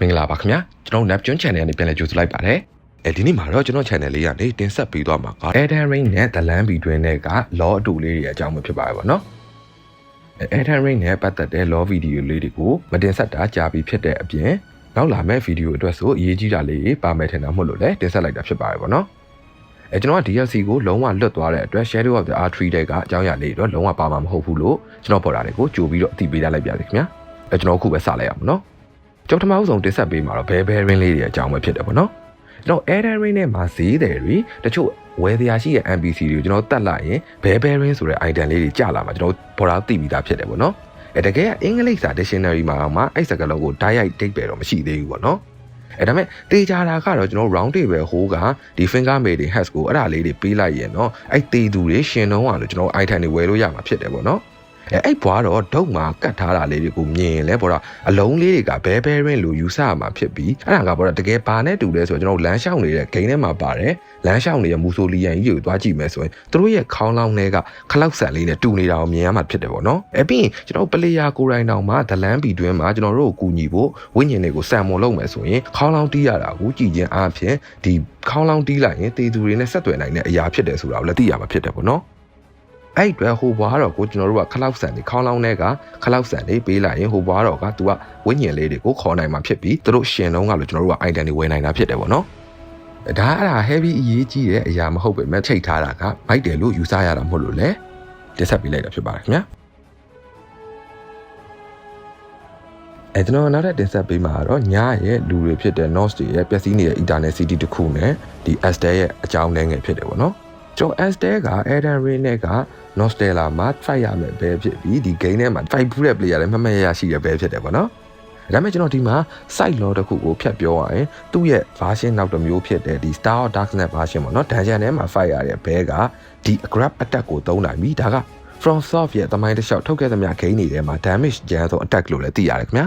မင်္ဂလာပါခင်ဗျာကျွန်တော် Neptune Channel နဲ့ပြန်လည်ကြိုဆိုလိုက်ပါတယ်အဲဒီနေ့မှာတော့ကျွန်တော် channel လေးကနေတင်ဆက်ပေးသွားမှာက Eden Ring နဲ့ The Land Between နဲ့က law အတူလေးတွေအကြောင်းပဲဖြစ်ပါတယ်ဗောနော် Eden Ring နဲ့ပတ်သက်တဲ့ law video လေးတွေကိုမတင်ဆက်တာကြာပြီဖြစ်တဲ့အပြင်နောက်လာမယ့် video အတွက်ဆိုအရေးကြီးတာလေးပါမယ်ထင်တာမဟုတ်လို့လည်းတင်ဆက်လိုက်တာဖြစ်ပါတယ်ဗောနော်အဲကျွန်တော်က DLC ကိုလုံးဝလွတ်သွားတဲ့အတွက် Shadow of the R3 တဲ့ကအကြောင်းအရာလေးတွေတော့လုံးဝပါမှာမဟုတ်ဘူးလို့ကျွန်တော်ပေါ်တာတွေကိုကြိုပြီးတော့အသိပေးလိုက်ပါရစေခင်ဗျာအဲကျွန်တော်အခုပဲစလိုက်အောင်နော် ကျွန်တော်ပထမဦးဆုံးတင်ဆက်ပေးမှာတော့ဘဲဘဲရင်းလေးတွေအကြောင်းပဲဖြစ်တယ်ပေါ့နော်ကျွန်တော် Eden Ring နဲ့မှာဈေးတယ်တွေတချို့ဝယ်တရားရှိတဲ့ NPC တွေကိုကျွန်တော်တက်လိုက်ရင်ဘဲဘဲ ring ဆိုတဲ့ item လေးတွေကြာလာမှာကျွန်တော်ပေါ်တာသိပြီးသားဖြစ်တယ်ပေါ့နော်အဲတကယ်အင်္ဂလိပ်စာ dictionary မှာမှအဲ့စကားလုံးကို direct date ပဲတော့မရှိသေးဘူးပေါ့နော်အဲဒါမဲ့တေချာတာကတော့ကျွန်တော် round table ဟိုးကဒီ finger mating hash ကိုအဲ့ဒါလေးတွေပေးလိုက်ရင်တော့အဲ့တေသူတွေရှင်တော့လို့ကျွန်တော် item တွေဝယ်လို့ရမှာဖြစ်တယ်ပေါ့နော် အဲအဲ့ဘွားတော့ဒုတ်မှာကတ်ထားတာလေးတွေကိုမြင်ရင်လဲပေါ့တော့အလုံးလေးတွေကဘဲဘဲရင်းလို့ယူဆရမှာဖြစ်ပြီးအဲ့ဒါကပေါ့တော့တကယ်ဘာနဲ့တူလဲဆိုတော့ကျွန်တော်လမ်းလျှောက်နေတဲ့ဂိမ်းထဲမှာပါတယ်လမ်းလျှောက်နေတဲ့မူဆိုလီယန်ကြီးကိုသွားကြည့်မယ်ဆိုရင်သူတို့ရဲ့ခေါင်းလောင်းတွေကခလောက်ဆန်လေးနဲ့တူနေတာကိုမြင်ရမှာဖြစ်တယ်ပေါ့နော်အဲပြီးရင်ကျွန်တော်ပလေယာကိုရိုင်းတောင်မှာဒလန်ဘီတွင်းမှာကျွန်တော်တို့ကိုကူညီဖို့ဝိညာဉ်တွေကိုစံမွန်လုပ်မယ်ဆိုရင်ခေါင်းလောင်းတီးရတာကိုကြည်ချင်းအားဖြင့်ဒီခေါင်းလောင်းတီးလိုက်ရင်တေသူတွေနဲ့ဆက်သွယ်နိုင်တဲ့အရာဖြစ်တယ်ဆိုတာကိုလည်းသိရမှာဖြစ်တယ်ပေါ့နော် အဲ့အတွက်ဟိုဘွားတော့ကိုကျွန်တော်တို့ကခလောက်ဆန်တွေခေါင်းလောင်းတွေကခလောက်ဆန်တွေပေးလိုက်ရင်ဟိုဘွားတော့ကသူကဝိညာဉ်လေးတွေကိုခေါ်နိုင်မှာဖြစ်ပြီးသူတို့ရှင်တော့ကလို့ကျွန်တော်တို့က item တွေဝယ်နိုင်တာဖြစ်တယ်ပေါ့နော်ဒါအဲ့ဒါ heavy အရေးကြီးတဲ့အရာမဟုတ်ပေမဲ့ချိန်ထားတာကမိုက်တယ်လို့ယူဆရတာမဟုတ်လို့လေတက်ဆက်ပေးလိုက်တာဖြစ်ပါတယ်ခင်ဗျာအဲကျွန်တော်နောက်ထပ်တင်ဆက်ပေးမှာကတော့ညရဲ့လူတွေဖြစ်တဲ့ North တွေရဲ့ပျက်စီးနေတဲ့ Internet City တစ်ခုနဲ့ဒီ Astel ရဲ့အကြောင်းလဲငယ်ဖြစ်တယ်ပေါ့နော်ကျွန်တော် Astel က Eden Ring နဲ့က Nostella မှာ fight ရမယ်ပဲဖြစ်ပြီးဒီ game ထဲမှာ fight ဘူးတဲ့ player လည်းမှတ်မှတ်ရရရှိရပဲဖြစ်တယ်ပေါ့နော်ဒါပေမဲ့ကျွန်တော်ဒီမှာ site law တစ်ခုကိုဖြတ်ပြောရရင်သူ့ရဲ့ version နောက်တစ်မျိုးဖြစ်တဲ့ဒီ Star of Darkness version ပေါ့နော် dungeon ထဲမှာ fight ရတဲ့ဘဲကဒီ grab attack ကိုသုံးနိုင်ပြီဒါက from soft ရဲ့တမိုင်းတစ်လျှောက်ထုတ်ခဲ့သမျှ game တွေထဲမှာ damage ကျန်ဆုံး attack လို့လည်းသိရတယ်ခင်ဗျာ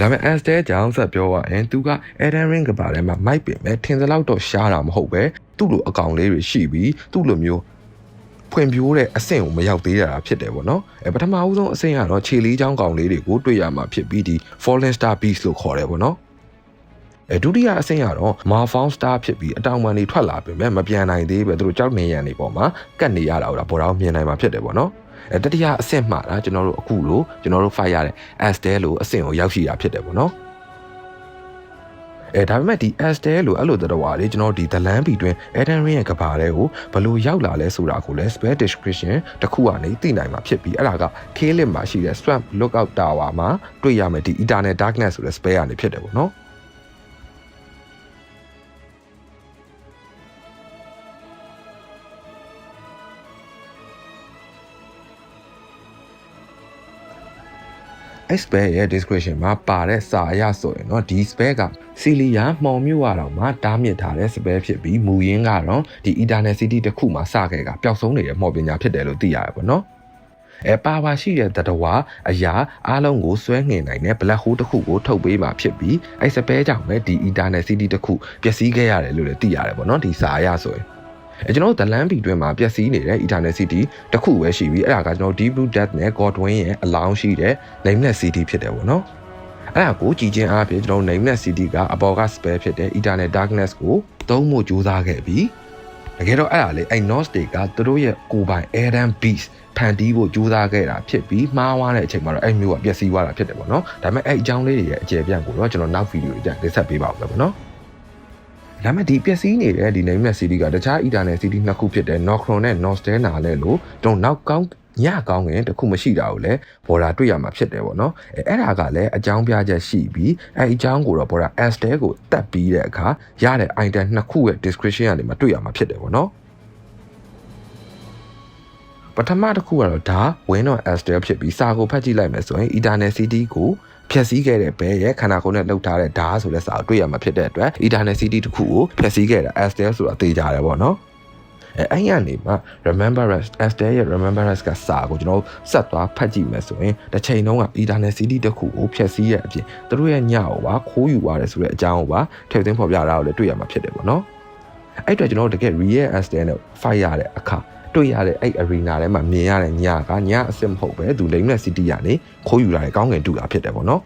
ဒါပေမဲ့ as တဲ့ကြောင့်ဆက်ပြောရရင်သူက Eden Ring ကပါထဲမှာမိုက်ပင်ပဲထင်စလောက်တော့ရှားတာမဟုတ်ပဲသူ့လိုအကောင်လေးတွေရှိပြီးသူ့လိုမျိုးဖွံ့ဖြိုးတဲ့အဆင့်ကိုမရောက်သေးတာဖြစ်တယ်ပေါ့နော်အဲပထမဦးဆုံးအဆင့်ကတော့ခြေလေးချောင်းကောင်လေးတွေကိုတွေ့ရမှာဖြစ်ပြီးဒီ Fallen Star Beast လို့ခေါ်တယ်ပေါ့နော်အဲဒုတိယအဆင့်ကတော့ Malfound Star ဖြစ်ပြီးအတောင်ပံတွေထွက်လာပြင်မဲ့မပြန်နိုင်သေးပဲသူတို့ကြောက်နေရန်တွေပေါ်မှာကတ်နေရတာဟိုဒါဘောတော့မြင်နိုင်မှာဖြစ်တယ်ပေါ့နော်အဲ တတိယအဆင့်မှာဒါကျွန်တော်တို့အခုလို့ကျွန်တော်တို့ fight ရတဲ့ Astel လို့အဆင့်ကိုရောက်ရှိတာဖြစ်တယ်ပေါ့နော်အဲဒါပေမဲ့ဒီ Astel လို့အဲ့လိုတော်တော်လေးကျွန်တော်ဒီ The Land ဘီတွင် Eden Ring ရဲ့ကဘာလေးကိုဘလို့ရောက်လာလဲဆိုတာကိုလည်း spell description တစ်ခုကနေသိနိုင်မှာဖြစ်ပြီးအဲ့ဒါက K-Lip မှာရှိတဲ့ Swamp Lookout Tower မှာတွေ့ရမယ်ဒီ Eternal Darkness ဆိုတဲ့ spell ကနေဖြစ်တယ်ပေါ့နော် အဲ့ spell ရဲ့ description မှာပါတဲ့စာအရဆိုရင်တော့ဒီ spell ကစီလီယာမှောင်မြို့ရတော့မှတားမြစ်ထားတဲ့ spell ဖြစ်ပြီးမူရင်းကတော့ဒီ Eternal City တစ်ခုမှာစခဲ့ကပျောက်ဆုံးနေတဲ့မော်ပညာဖြစ်တယ်လို့သိရတယ်ပေါ့နော်အဲပါပါရှိတဲ့တတဝါအရာအားလုံးကိုဆွဲငင်နိုင်တဲ့ black hole တစ်ခုကိုထုတ်ပေးမှာဖြစ်ပြီးအဲစပဲကြောင့်ပဲဒီ Eternal City တစ်ခုပျက်စီးခဲ့ရတယ်လို့လည်းသိရတယ်ပေါ့နော်ဒီစာအရဆိုရင်အဲ ကျွန်တော်တို့ The Land ဘီတွင်မှာပျက်စီးနေတဲ့ Eternal City တစ်ခုပဲရှိပြီးအဲ့ဒါကကျွန်တော် Deep Blue Death နဲ့ Godwin ရဲ့အလောင်းရှိတဲ့ Nameless City ဖြစ်တယ်ပေါ့နော်အဲ့ဒါကိုကြည်ချင်းအားဖြင့်ကျွန်တော် Nameless City ကအပေါ်က spell ဖြစ်တဲ့ Eternal Darkness ကိုသုံးဖို့ကြိုးစားခဲ့ပြီးတကယ်တော့အဲ့ဒါလေအဲ့ North State ကသူတို့ရဲ့ကိုယ်ပိုင် Eden Beast ဖန်တီးဖို့ကြိုးစားခဲ့တာဖြစ်ပြီးမှားသွားတဲ့အချိန်မှာတော့အဲ့မျိုးကပျက်စီးသွားတာဖြစ်တယ်ပေါ့နော်ဒါပေမဲ့အဲ့အကြောင်းလေးတွေရဲ့အကျယ်ပြန့်ကိုတော့ကျွန်တော်နောက်ဗီဒီယိုတွေတက်တင်ဆက်ပေးပါဦးမယ်ပေါ့နော် ဒါမဲ့ဒီပျက်စီးနေတဲ့ဒီ nameless city ကတခြား eternal city နှစ်ခုဖြစ်တဲ့ Nocturne နဲ့ Nostella လည်းလို့ကျွန်တော်နောက်ကောင်းညကောင်းငင်တခုမရှိတာကိုလည်းဘော်ဒါတွေ့ရမှာဖြစ်တယ်ပေါ့နော်အဲအဲ့ဒါကလည်းအကြောင်းပြချက်ရှိပြီးအဲအကြောင်းကိုတော့ဘော်ဒါ Astel ကိုတက်ပြီးတဲ့အခါရတဲ့ item နှစ်ခုရဲ့ description ကနေမှတွေ့ရမှာဖြစ်တယ်ပေါ့နော်ပထမတစ်ခုကတော့ဒါ Win on Astel ဖြစ်ပြီးစာကိုဖတ်ကြည့်လိုက်မယ်ဆိုရင် Eternal City ကို ဖျက်ဆီးခဲ့တဲ့ဘဲရဲ့ခန္ဓာကိုယ်နဲ့လှုပ်ထားတဲ့ဓာတ်ဆိုတဲ့စာကိုတွေ့ရမှာဖြစ်တဲ့အတွက် Eternal City တစ်ခုကိုဖျက်ဆီးခဲ့တာ Astel ဆိုတာသိကြတယ်ပေါ့နော်အဲအဲ့ရနေမှာ remembrance Astel ရဲ့ remembrance ကစာကိုကျွန်တော်ဆက်သွားဖတ်ကြည့်မယ်ဆိုရင်တစ်ချိန်လုံးက Eternal City တစ်ခုကိုဖျက်ဆီးရဲ့အပြင်သူတို့ရဲ့ညကိုပါခိုးယူသွားတယ်ဆိုတဲ့အကြောင်းကိုပါထည့်သွင်းဖော်ပြတာကိုလည်းတွေ့ရမှာဖြစ်တယ်ပေါ့နော်အဲ့အတွက်ကျွန်တော်တို့တကယ် real estate နဲ့ fight ရတဲ့အခါ တွေ့ရတဲ့အဲ့ arena ထဲမှာမြင်ရတဲ့ညကညအစ်စ်မဟုတ်ပဲသူလိမ့်မဲ့ city ကနေခိုးယူလာတဲ့ကောင်းကင်တူတာဖြစ်တယ်ပေါ့နော်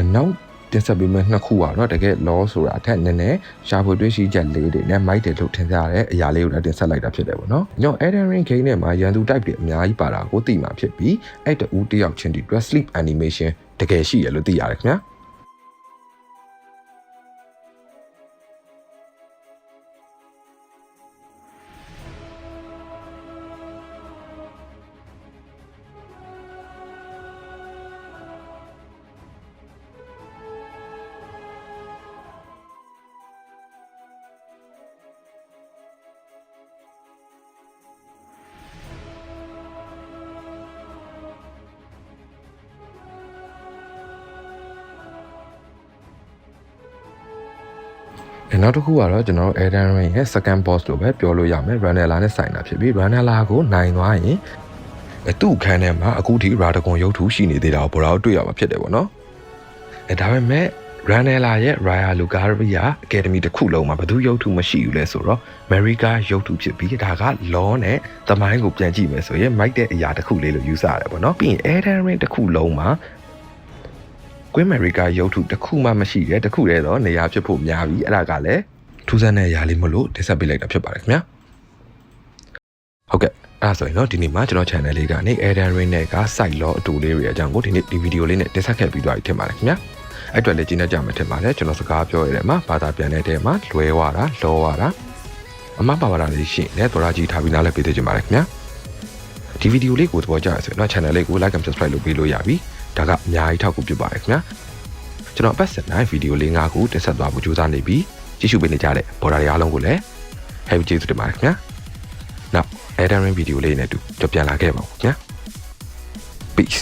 အနောက်တင်ဆက်ပေးမယ့်နှစ်ခုကတော့တကယ် law ဆိုတာအထက်နည်းနည်းရှာဖွေတွေ့ရှိချက်လေးတွေနဲ့မိုက်တယ်လို့ထင်ကြရတဲ့အရာလေးကိုလည်းတင်ဆက်လိုက်တာဖြစ်တယ်ပေါ့နော်။ညော Elden Ring game နဲ့မှာရန်သူ type တွေအများကြီးပါတာကိုသိမှာဖြစ်ပြီးအဲ့တူတယောက်ချင်းဒီ dress sleep animation တကယ်ရှိရလို့သိရတယ်ခင်ဗျာ။ နောက်တစ်ခုကတော့ကျွန်တော်တို့ Elden Ring ရဲ့ second boss လို့ပဲပြောလို့ရမယ် Ranella နဲ့ဆိုင်တာဖြစ်ပြီး Ranella ကိုနိုင်သွားရင်အဲသူ့အခန်းထဲမှာအခုထိ Radagon ရုပ်ထုရှိနေသေးတာကိုဘောတော့တွေ့ရမှာဖြစ်တယ်ပေါ့နော်အဲဒါပေမဲ့ Ranella ရဲ့ Raya Lucaria Academy တစ်ခုလုံးမှာဘယ်သူရုပ်ထုမရှိဘူးလဲဆိုတော့ America ရုပ်ထုဖြစ်ပြီးဒါက law နဲ့သမိုင်းကိုပြန်ကြည့်မယ်ဆိုရင်မိုက်တဲ့အရာတစ်ခုလေးလို့ယူဆရတယ်ပေါ့နော်ပြီးရင် Elden Ring တစ်ခုလုံးမှာ ကွင်းအမေရိကရုပ်ထုတစ်ခုမှမရှိတဲ့တစ်ခုတည်းတော့နေရာဖြစ်ဖို့များပြီအဲ့ဒါကလည်းထူးဆန်းတဲ့အရာလေးမလို့တင်ဆက်ပေးလိုက်တာဖြစ်ပါတယ်ခင်ဗျာဟုတ်ကဲ့အဲ့ဒါဆိုရင်တော့ဒီနေ့မှာကျွန်တော် channel လေးကနေ Elden Ring နဲ့က site law အတူလေးတွေအကြောင်းကိုဒီနေ့ဒီဗီဒီယိုလေးနဲ့တင်ဆက်ခဲ့ပြီးသွားပြီထင်ပါတယ်ခင်ဗျာအဲ့အတွက်လည်းကျင်းတတ်ကြမှာထင်ပါတယ်ကျွန်တော်စကားပြောရတဲ့မှာဘာသာပြန်တဲ့တဲမှာလွဲသွားတာလောသွားတာအမပါပါတာလေးရှိရင်လည်းတော်ရကြီးထားပြီးနားလည်ပေးသေးချင်ပါတယ်ခင်ဗျာဒီဗီဒီယိုလေးကိုသဘောကျရဆိုရင်တော့ channel လေးကို like and subscribe လုပ်ပေးလို့ရပြီ ဒါကအများကြီးထောက်ကူဖြစ်ပါတယ်ခင်ဗျာကျွန်တော်အပတ်စဉ်တိုင်းဗီဒီယိုလေး၅ခုတင်ဆက်သွားဖို့ကြိုးစားနေပြီးကြည့်ရှုပေးနေကြတဲ့ဘော်ဒါတွေအားလုံးကိုလည်း happy ကျေးဇူးတင်ပါတယ်ခင်ဗျာနောက် Elden Ring ဗီဒီယိုလေးနဲ့အတူကြပြန်လာခဲ့ပါဦးခင်ဗျာ peace